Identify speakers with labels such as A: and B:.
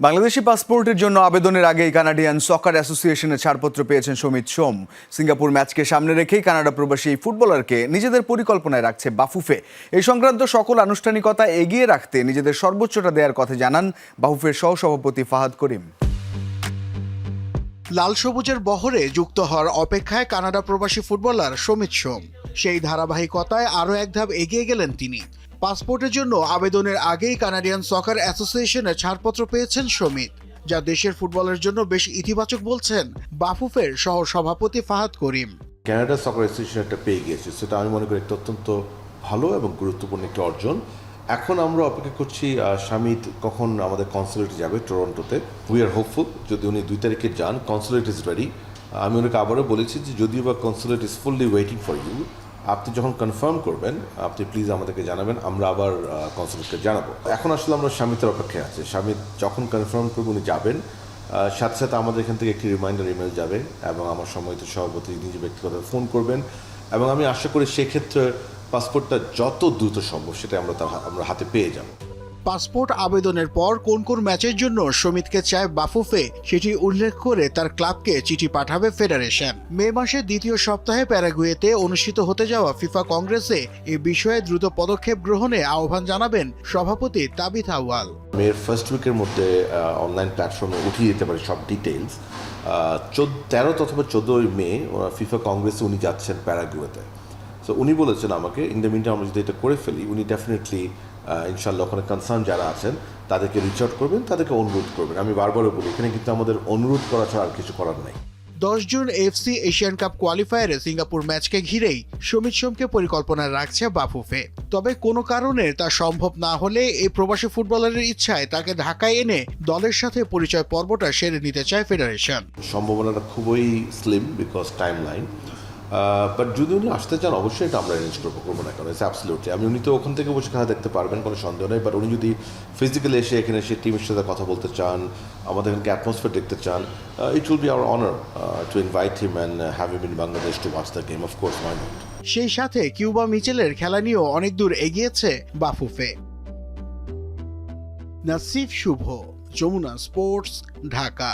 A: বাংলাদেশি পাসপোর্টের জন্য আবেদনের আগেই কানাডিয়ান সকার অ্যাসোসিয়েশনের ছাড়পত্র পেয়েছেন সমিত সোম সিঙ্গাপুর ম্যাচকে সামনে রেখেই কানাডা প্রবাসী এই ফুটবলারকে নিজেদের পরিকল্পনায় রাখছে বাফুফে। এই সংক্রান্ত সকল আনুষ্ঠানিকতা এগিয়ে রাখতে নিজেদের সর্বোচ্চটা দেওয়ার কথা জানান বাফুফের সহসভাপতি ফাহাদ করিম।
B: লাল সবুজের বহরে যুক্ত হওয়ার অপেক্ষায় কানাডা প্রবাসী ফুটবলার সমিত সোম সেই ধারাবাহিকতায় আরও এক ধাপ এগিয়ে গেলেন তিনি। পাসপোর্টের জন্য আবেদনের আগেই কানাডিয়ান সকার অ্যাসোসিয়েশনের ছাড়পত্র পেয়েছেন সমিত যা দেশের ফুটবলের জন্য বেশ ইতিবাচক বলছেন বাফুফের সহ সভাপতি Fahad Karim.
C: Canada soccer association একটা পেয়ে গিয়েছে, সেটা আমি মনে করি একটা অত্যন্ত ভালো এবং গুরুত্বপূর্ণ একটি অর্জন। এখন আমরা অপেক্ষা করছি শামিদ কখন আমাদের কনসুলেট যাবে টরন্টোতে উই আর হোপফুল যদি উনি দুই তারিখে যান কনসুলেট ইজ রেডি আমি ওনাকে আবারও বলেছি যে যদিও বা consulate is fully waiting for you আপনি যখন কনফার্ম করবেন, আপনি প্লিজ আমাদেরকে জানাবেন, আমরা আবার কনসুলেটকে জানাব। এখন আসলে আমরা স্বামীতের অপেক্ষায় আছি। স্বামী যখন কনফার্ম করব উনি যাবেন। সাথে সাথে আমাদের এখান থেকে একটি রিমাইন্ডার ইমেল যাবে এবং আমার সম্মানিত সভাপতি নিজে ব্যক্তিগত ফোন করবেন এবং আমি আশা করি সেক্ষেত্রে পাসপোর্টটা যত দ্রুত সম্ভব সেটা আমরা আমরা হাতে পেয়ে যাব।
B: পাসপোর্ট আবেদনের পর কোন কোন ম্যাচের জন্য সমিতকে চায় বাফুফে, সেটি উল্লেখ করে তার ক্লাবকে চিঠি পাঠাবে ফেডারেশন। মে মাসের দ্বিতীয় সপ্তাহে প্যারাগুয়েতে অনুষ্ঠিত হতে যাওয়া ফিফা কংগ্রেসে এ বিষয়ে দ্রুত পদক্ষেপ গ্রহণে আহ্বান জানাবেন সভাপতি তাবিথ আউয়াল।
C: মেয়ের ফার্স্ট উইকের মধ্যে অনলাইন প্ল্যাটফর্মে উঠিয়ে দিতে পারে সব ডিটেলস চোদ্দ, তেরো অথবা চোদ্দোই মে ওরা ফিফা কংগ্রেসে উনি যাচ্ছেন প্যারাগুয়েতে। সো উনি বলেছেন আমাকে ইন দ্য মিনটা আমরা যদি এটা করে ফেলি, উনি ডেফিনেটলি ইনশাল্লাহ ওখানে কনসার্ন যারা আছেন তাদেরকে রিচ আউট করবেন তাদেরকে অনুরোধ করবেন। আমি বারবারও বলি এখানে কিন্তু আমাদের অনুরোধ করা ছাড়া আর কিছু করার নাই।
B: দশ জুন এফসি এশিয়ান কাপ কোয়ালিফায়ারে সিঙ্গাপুর ম্যাচকে ঘিরেই সমিত সোমকে পরিকল্পনায় রাখছে বাফুফে। তবে কোনো কারণে তা সম্ভব না হলে এই প্রবাসী ফুটবলারের ইচ্ছায় তাকে ঢাকায় এনে দলের সাথে পরিচয় পর্বটা সেরে নিতে চায় ফেডারেশন।
C: সম্ভাবনাটা খুবই slim because timeline but যদি উনি আসতে চান, অবশ্যই এটা আমরা অ্যারেঞ্জ করব করব না কারণ অ্যাবসলিউটলি আমি উনি তো ওখান থেকে বসে খেলা দেখতে পারবেন, কোনো সন্দেহ নেই বাট উনি যদি ফিজিক্যালি এসে এখানে এসে টিমের সাথে কথা বলতে চান, আমাদের এখানকে অ্যাটমসফিয়ার দেখতে চান it will be our honour to invite him and have him in Bangladesh to watch the game of course my not
B: সেই সাথে কিউবা মিচেলের খেলা নিয়েও অনেক দূর এগিয়েছে বাফুফে। নাসিফ শুভ, যমুনা স্পোর্টস, ঢাকা।